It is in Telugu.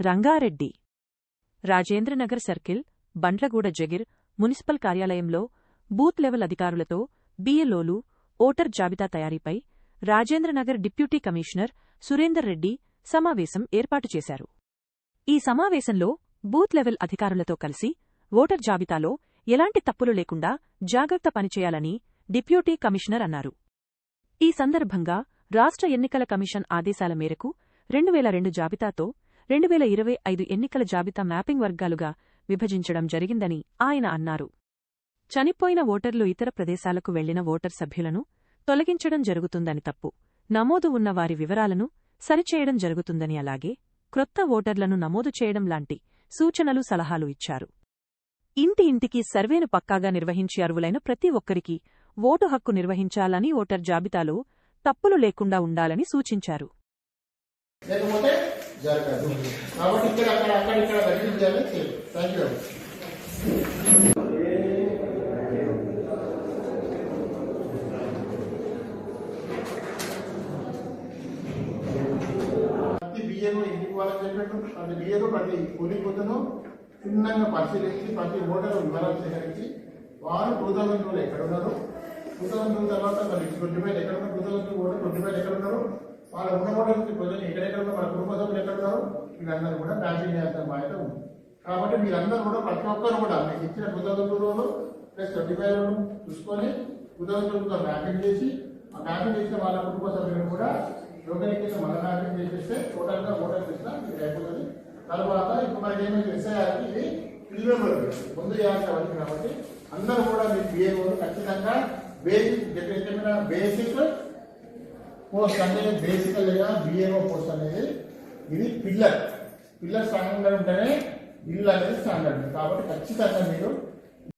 రంగారెడ్డి. రాజేంద్రనగర్ సర్కిల్ బండ్లగూడ జగిర్ మున్సిపల్ కార్యాలయంలో బూత్ లెవెల్ అధికారులతో బీఎల్ఓలు ఓటర్ జాబితా తయారీపై రాజేంద్రనగర్ డిప్యూటీ కమిషనర్ సురేందర్ రెడ్డి సమావేశం ఏర్పాటు చేశారు. ఈ సమావేశంలో బూత్ లెవెల్ అధికారులతో కలిసి ఓటర్ జాబితాలో ఎలాంటి తప్పులు లేకుండా జాగ్రత్త పనిచేయాలని డిప్యూటీ కమిషనర్ అన్నారు. ఈ సందర్భంగా రాష్ట్ర ఎన్నికల కమిషన్ ఆదేశాల మేరకు రెండు వేల రెండు జాబితాతో రెండు వేల ఇరవై ఐదు ఎన్నికల జాబితా మ్యాపింగ్ వర్గాలుగా విభజించడం జరిగిందని ఆయన అన్నారు. చనిపోయిన ఓటర్లు ఇతర ప్రదేశాలకు వెళ్ళిన ఓటర్ సభ్యులను తొలగించడం జరుగుతుందని తప్పు నమోదు ఉన్న వారి వివరాలను సరిచేయడం జరుగుతుందని అలాగే క్రొత్త ఓటర్లను నమోదు చేయడం లాంటి సూచనలు సలహాలు ఇచ్చారు. ఇంటి ఇంటికి సర్వేను పక్కాగా నిర్వహించి అర్వులైన ప్రతి ఒక్కరికి ఓటు హక్కు నిర్వహించాలని ఓటర్ జాబితాలో తప్పులు లేకుండా ఉండాలని సూచించారు. లేకపోతే జరగదు కాబట్టి ఇక్కడ అక్కడ అక్కడ ఇక్కడ తగ్గించాలి థ్యాంక్ యూ ప్రతి బియ్యను ఇంటికి వాళ్ళకి చెప్పినట్టు ప్రతి బియ్యను ప్రతి కూలి పొద్దును క్షుణ్ణంగా పరిశీలించి ప్రతి ఓటరు వివరాలు సేకరించి వారు టూ థౌసండ్ టూలో ఎక్కడ ఉన్నారు? టూ థౌసండ్ టూ తర్వాత మరి ట్వంటీ ఫైవ్ ఎక్కడ ఉన్నారు? Two thousand two voter twenty five ఎక్కడ ఉన్నారు? వాళ్ళ ఉన్న ఓటర్కి ప్రజలు ఎక్కడెక్కడ ఉన్నారు వాళ్ళ కుటుంబ సభ్యులు ఎక్కడ ఉన్నారు వీళ్ళందరూ కూడా మ్యాచింగ్ చేస్తారు బాధ్యత ఉంది. కాబట్టి మీరందరూ కూడా ప్రతి ఒక్కరు కూడా మీకు ఇచ్చిన టూ ప్లస్ ట్వంటీ ఫైవ్ చూసుకొని టూ థౌసండ్ మ్యాపింగ్ చేసి ఆ మ్యాపింగ్ చేసిన వాళ్ళ కుటుంబ సభ్యులను కూడా యోగనికి మన మ్యాపింగ్ చేసేస్తే టోటల్గా ఓటర్ చేసినా మీకు అయిపోతుంది. తర్వాత ఇప్పుడు మనకి ఏమైంది ఎస్ఐఆర్కి ఇది పిల్లలు ముందు చేయాల్సిన వచ్చింది కాబట్టి అందరూ కూడా మీ బిఏ ఖచ్చితంగా బేసిక్ చెప్పిన బేసిక్ పోస్ట్ అంటే బేసికల్గా బిఏఓ పోస్ట్ అనేది ఇది పిల్లర్. పిల్లర్ స్టాండర్డ్ ఉంటేనే ఇల్లు అనేది స్టాండర్డ్ కాబట్టి ఖచ్చితంగా మీరు